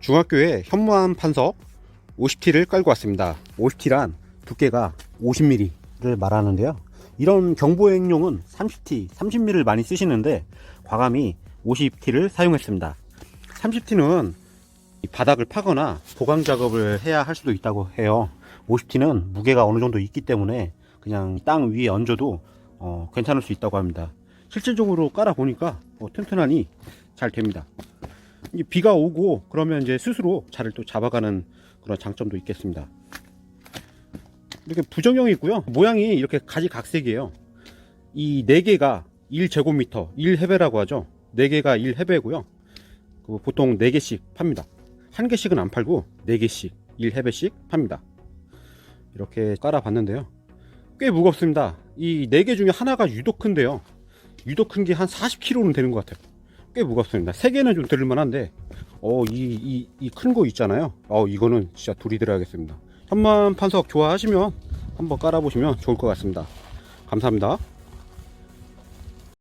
중학교에 현무암 판석 50T를 깔고 왔습니다. 50T란 두께가 50mm를 말하는데요. 이런 경보행용은 30T, 30mm를 많이 쓰시는데 과감히 50T를 사용했습니다. 30T는 바닥을 파거나 보강 작업을 해야 할 수도 있다고 해요. 50T는 무게가 어느 정도 있기 때문에 그냥 땅 위에 얹어도 어, 괜찮을 수 있다고 합니다. 실질적으로 깔아 보니까 어, 튼튼하니 잘 됩니다. 비가 오고 그러면 이제 스스로 자를 또 잡아가는 그런 장점도 있겠습니다. 이렇게 부정형이 있고요. 모양이 이렇게 가지각색이에요. 이네 개가 1제곱미터, 1해배라고 하죠. 네 개가 1해배고요. 보통 네 개씩 팝니다. 한 개씩은 안 팔고 네 개씩 1해배씩 팝니다. 이렇게 깔아봤는데요. 꽤 무겁습니다. 이네개 중에 하나가 유독 큰데요. 유독 큰 게 한 40kg는 되는 것 같아요. 꽤 무겁습니다. 세 개는 좀 들을만한데, 어, 이, 이, 이 큰 거 있잖아요. 어, 이거는 진짜 둘이 들어야겠습니다. 현만 판석 좋아하시면 한번 깔아보시면 좋을 것 같습니다. 감사합니다.